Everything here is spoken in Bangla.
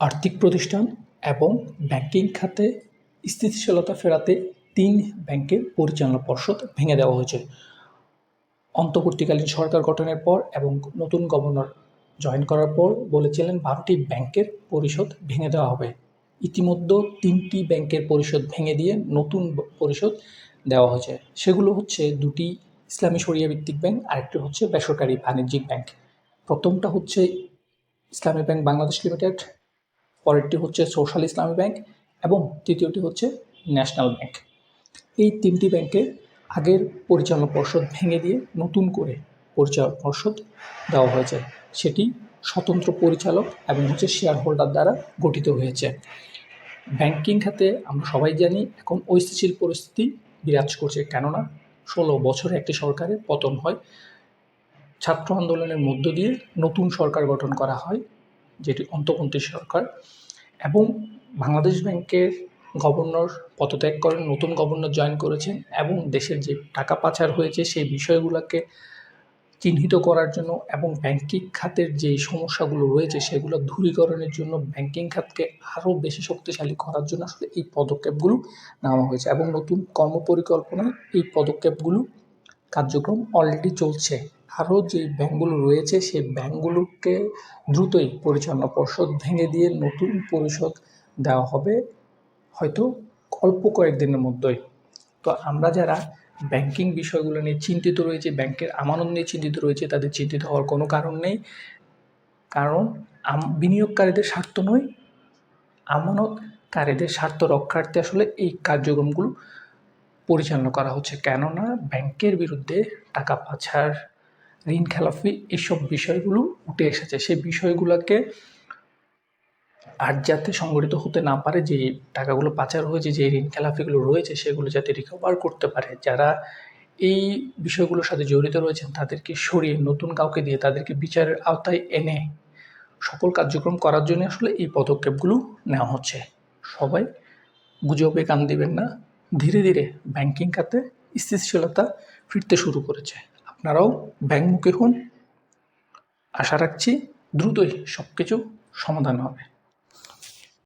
আর্থিক প্রতিষ্ঠান এবং ব্যাংকিং খাতে স্থিতিশীলতা ফেরাতে তিন ব্যাংকের পরিচালনা পর্ষদ ভেঙে দেওয়া হয়েছে। অন্তর্বর্তীকালীন সরকার গঠনের পর এবং নতুন গভর্নর জয়েন করার পর বলেছিলেন, বারোটি ব্যাংকের পরিষদ ভেঙে দেওয়া হবে। ইতিমধ্যে তিনটি ব্যাংকের পরিষদ ভেঙে দিয়ে নতুন পরিষদ দেওয়া হয়েছে। সেগুলো হচ্ছে দুটি ইসলামী শরিয়া ভিত্তিক ব্যাংক, আরেকটি হচ্ছে বেসরকারি বাণিজ্যিক ব্যাংক। প্রথমটা হচ্ছে ইসলামী ব্যাংক বাংলাদেশ লিমিটেড পরেরটি হচ্ছে সোশ্যাল ইসলামী ব্যাংক এবং তৃতীয়টি হচ্ছে ন্যাশনাল ব্যাংক। এই তিনটি ব্যাংকে আগের পরিচালনা পর্ষদ ভেঙে দিয়ে নতুন করে পরিচালনা পর্ষদ দেওয়া হয়েছে। সেটি স্বতন্ত্র পরিচালক এবং হচ্ছে শেয়ার হোল্ডার দ্বারা গঠিত হয়েছে। ব্যাংকিং খাতে আমরা সবাই জানি এখন অস্থিতিশীল পরিস্থিতি বিরাজ করছে, কেননা ষোলো বছরে একটি সরকারের পতন হয়। ছাত্র আন্দোলনের মধ্য দিয়ে নতুন সরকার গঠন করা হয়। যেটি অন্তর্বর্তী সরকার এবং বাংলাদেশ ব্যাংকের গভর্নর পদত্যাগ করেন, নতুন গভর্নর জয়েন করেছেন এবং দেশের যে টাকা পাচার হয়েছে সেই বিষয়গুলোকে চিহ্নিত করার জন্য এবং ব্যাংকিং খাতের যে সমস্যাগুলো রয়েছে সেগুলো দূরীকরণের জন্য ব্যাংকিং খাতকে আরও বেশি শক্তিশালী করার জন্য আসলে এই পদক্ষেপগুলো নেওয়া হয়েছে এবং নতুন কর্মপরিকল্পনায় এই পদক্ষেপগুলো কার্যক্রম অলরেডি চলছে। আরও যে ব্যাংকগুলো রয়েছে সেই ব্যাংকগুলোকে দ্রুতই পরিচালনা পর্ষদ ভেঙে দিয়ে নতুন পরিষদ দেওয়া হবে হয়তো অল্প কয়েকদিনের মধ্যেই। তো আমরা যারা ব্যাংকিং বিষয়গুলো নিয়ে চিন্তিত রয়েছে, ব্যাংকের আমানত নিয়ে চিন্তিত রয়েছে, তাদের চিন্তিত হওয়ার কোনো কারণ নেই। কারণ বিনিয়োগকারীদের স্বার্থ নয়, আমানতকারীদের স্বার্থ রক্ষার্থে আসলে এই কার্যক্রমগুলো পরিচালনা করা হচ্ছে। কেননা ব্যাংকের বিরুদ্ধে টাকা পাচার ঋণ খেলাফি এসব বিষয়গুলো উঠে এসেছে। সেই বিষয়গুলোকে আর যাতে সংগঠিত হতে না পারে, যে টাকাগুলো পাচার হয়েছে, যে ঋণ খেলাপিগুলো রয়েছে, সেগুলো যাতে রিকভার করতে পারে। যারা এই বিষয়গুলোর সাথে জড়িত রয়েছেন, তাদেরকে সরিয়ে নতুন কাউকে দিয়ে তাদেরকে বিচারের আওতায় এনে সকল কার্যক্রম করার জন্য আসলে এই পদক্ষেপগুলো নেওয়া হচ্ছে। সবাই গুজবে কান দিবেন না। ধীরে ধীরে ব্যাংকিং খাতে স্থিতিশীলতা ফিরতে শুরু করেছে। আপনারাও ব্যাংকমুখী হন। আশা রাখছি দ্রুতই সব কিছু সমাধান হবে।